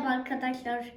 Merhaba arkadaşlar.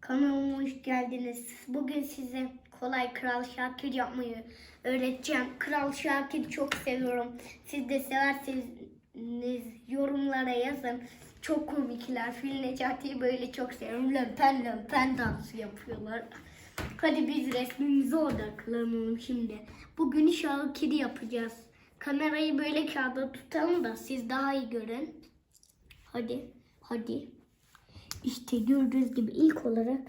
Kanalıma hoş geldiniz. Bugün size kolay Kral Şakir yapmayı öğreteceğim. Kral Şakir çok seviyorum. Siz de severseniz yorumlara yazın. Çok komikler. Fil Necati'yi böyle çok seviyorum. Lömpen lömpen dansı yapıyorlar. Hadi biz resmimize odaklanalım şimdi. Bugün Şakir'i yapacağız. Kamerayı böyle kağıda tutalım da siz daha iyi görün. Hadi, hadi. İşte gördüğünüz gibi ilk olarak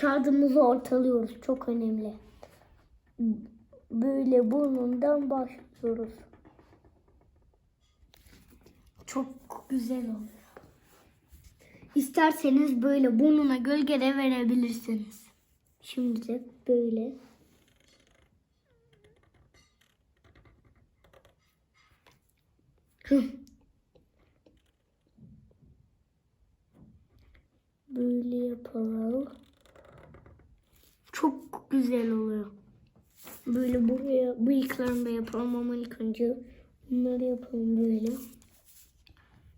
kağıdımızı ortalıyoruz. Çok önemli. Böyle burnundan başlıyoruz. Çok güzel oluyor. İsterseniz böyle burnuna gölge de verebilirsiniz. Şimdi de böyle. Hıh. Böyle yapalım. Güzel oluyor. Böyle buraya bıyıklarını da yapalım ama ilk önce bunları yapalım böyle.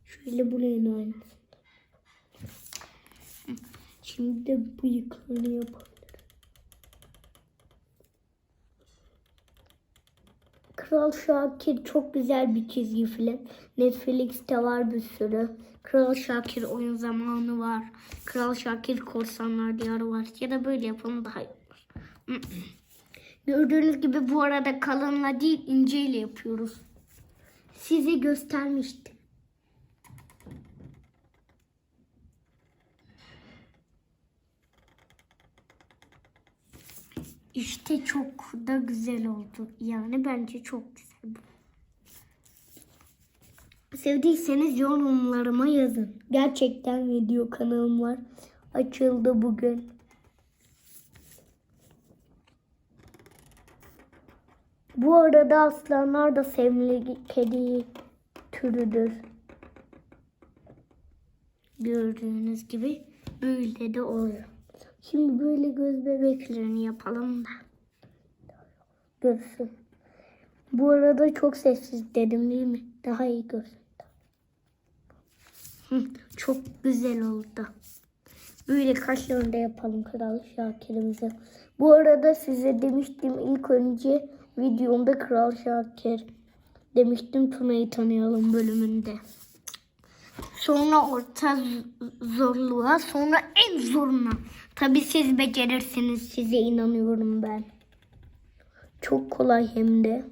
Şöyle buraya da aynısını. Şimdi de bıyıklarını yapalım. Kral Şakir çok güzel bir çizgi film. Netflix'te var bir sürü. Kral Şakir oyun zamanı var. Kral Şakir korsanlar diyarı var. Ya da böyle yapalım daha iyi. Gördüğünüz gibi bu arada kalınla değil inceyle yapıyoruz. Size göstermiştim. İşte çok da güzel oldu. Yani bence çok güzel. Sevdiyseniz yorumlarıma yazın. Gerçekten video kanalım var. Açıldı bugün. Bu arada aslanlar da sevimli kedi türüdür. Gördüğünüz gibi böyle de oluyor. Şimdi böyle göz bebeklerini yapalım da. Görsün. Bu arada çok sessiz dedim değil mi? Daha iyi görsün. Çok güzel oldu. Böyle kaşlarını da yapalım Kral Şakir'imize. Bu arada size demiştim ilk önce videomda Kral Şakir demiştim Tuna'yı tanıyalım bölümünde. Sonra orta zorluğa, sonra en zoruna. Tabi siz becerirsiniz, size inanıyorum ben. Çok kolay hem de.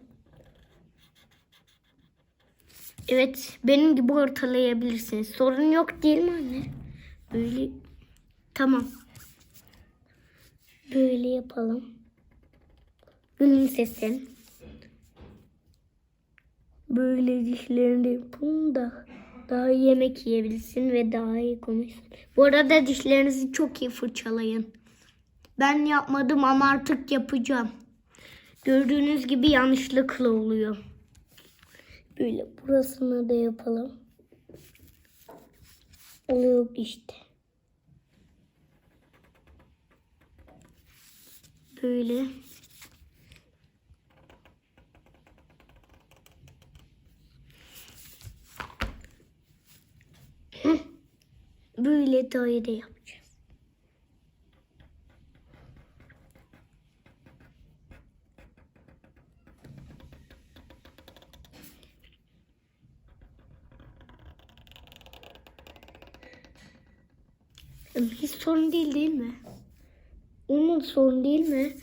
Evet, benim gibi ortalayabilirsiniz. Sorun yok değil mi anne? Böyle, tamam. Böyle yapalım. Gülümsesin. Böyle dişlerini yapalım da daha iyi yemek yiyebilsin ve daha iyi konuşsun. Bu arada dişlerinizi çok iyi fırçalayın. Ben yapmadım ama artık yapacağım. Gördüğünüz gibi yanlışlıkla oluyor. Böyle burasını da yapalım. Oluyor işte. Böyle. Böyle daire yapacağız. Hiç sorun değil değil mi? Onun sorun değil mi?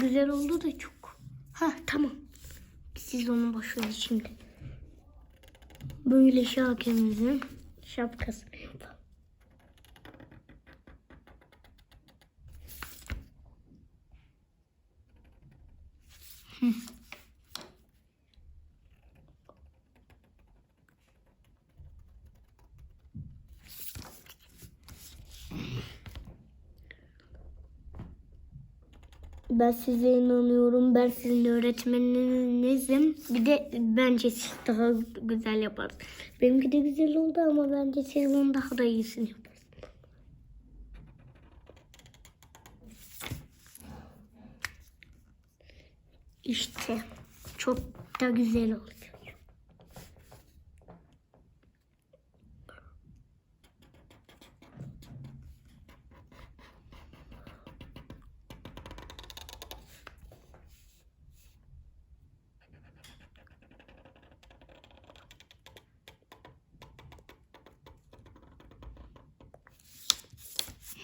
Güzel oldu da çok. Ha tamam. Siz onu verin şimdi. Böyle şakemizin şapkasını yapalım. Ben size inanıyorum. Ben sizin öğretmeninizim. Bir de bence siz daha güzel yaparsınız. Benimki de güzel oldu ama bence siz bunu daha da iyisini İşte çok da güzel oluyor.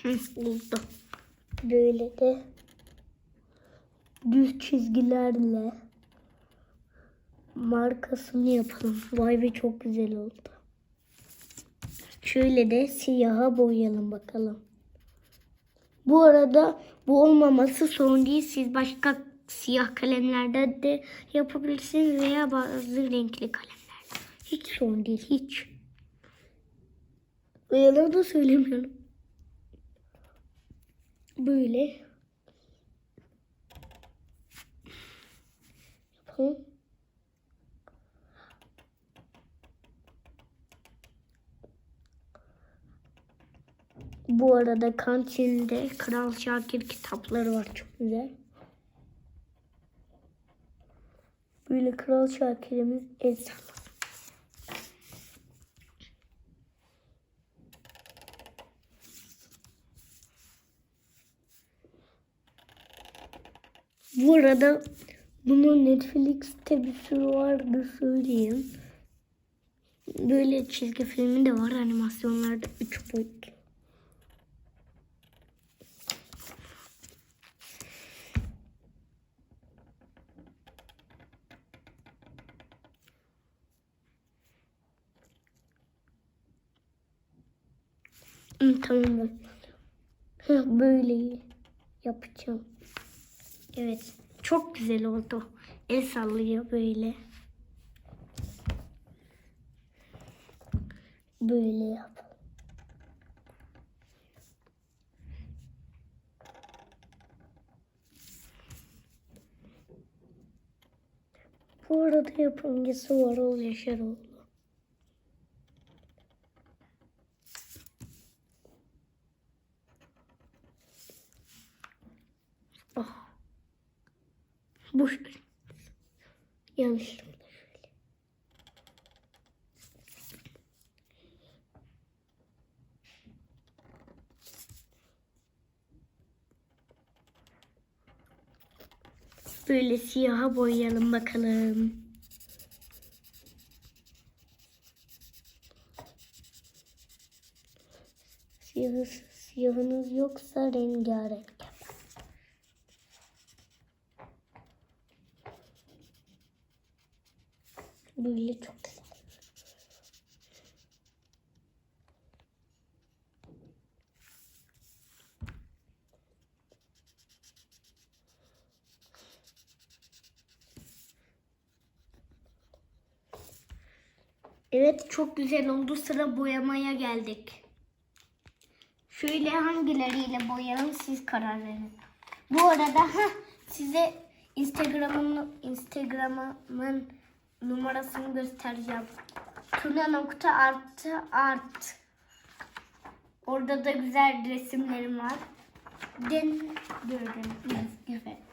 Hı, oldu. Böyle de düz çizgilerle markasını yapalım. Vay be çok güzel oldu. Şöyle de siyaha boyayalım bakalım. Bu arada bu olmaması sorun değil. Siz başka siyah kalemlerde de yapabilirsiniz veya bazı renkli kalemlerde. Hiç sorun değil. Hiç. Yalan da söylemiyorum. Böyle. Yapalım. Bu arada kantinde Kral Şakir kitapları var çok güzel. Böyle Kral Şakir'imiz sallasın. Bu arada bunun Netflix'te bir sürü vardı söyleyeyim. Böyle çizgi filmi de var animasyonlarda 3 boyutlu. Tamam böyle yapacağım. Evet. Çok güzel oldu. El sallıyor böyle. Böyle yap. Bu arada yapımcısı Varol Yaşaroğlu. Bu. Yanlışlıkla şöyle. Böyle siyaha boyayalım bakalım. Siyah, siyahınız yoksa rengarenk Böyle çok güzel. Evet çok güzel oldu. Sıra boyamaya geldik. Şöyle hangileriyle boyayalım siz karar verin. Bu arada heh, size Instagram'ın Instagram'ın numarasını göstereceğim. Tuna nokta artı art. Orada da güzel resimlerim var. Den gördüğünüz gibi.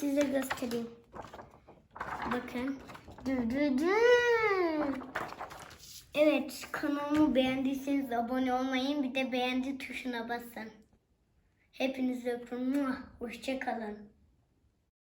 Size göstereyim. Bakın. Dü dü dü. Evet kanalımı beğendiyseniz abone olmayın bir de beğendi tuşuna basın. Hepinizi öpüyorum. Hoşçakalın.